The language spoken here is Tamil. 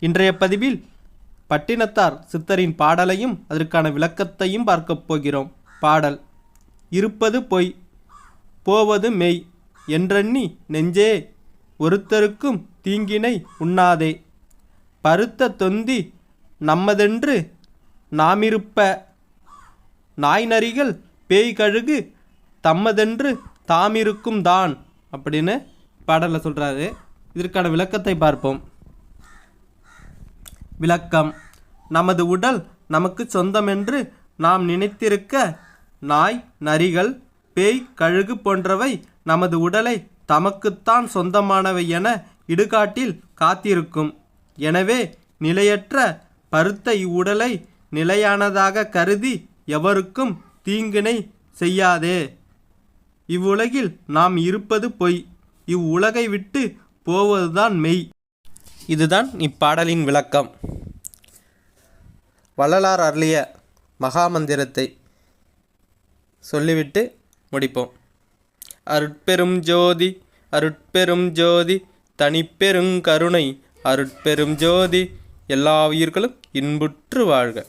இன்றைய பதிவில் பட்டினத்தார் சித்தரின் பாடலையும் அதற்கான விளக்கத்தையும் பார்க்கப் போகிறோம். பாடல் இருப்பது பொய் போவது மெய் என்றெண்ணி நெஞ்சே ஒருத்தருக்கும் தீங்கினை உண்ணாதே. பருத்த தொந்தி நம்மதென்று நாமிருப்ப நாய் நரிகள் பேய் கழுகு தம்மதென்று தாமிருக்கும் தான் அப்படின்னு பாடலில் சொல்கிறாரு இதற்கான விளக்கத்தை பார்ப்போம். விளக்கம். நமது உடல் நமக்கு சொந்தமென்று நாம் நினைத்திருக்க நாய் நரிகள் பேய் கழுகு போன்றவை நமது உடலை தமக்குத்தான் சொந்தமானவை என இடுகாட்டில் காத்திருக்கும். எனவே நிலையற்ற பருத்த இவ்வுடலை நிலையானதாக கருதி எவருக்கும் தீங்கினை செய்யாதே. இவ்வுலகில் நாம் இருப்பது பொய். இவ்வுலகை விட்டு போவதுதான் மெய். இதுதான் இப்பாடலின் விளக்கம். வள்ளலார் அருளிய மகாமந்திரத்தை சொல்லிவிட்டு முடிப்போம். அருட்பெரும் ஜோதி அருட்பெரும் ஜோதி தனிப்பெருங் கருணை அருட்பெரும் ஜோதி எல்லா உயிர்களும் இன்புற்று வாழ்க.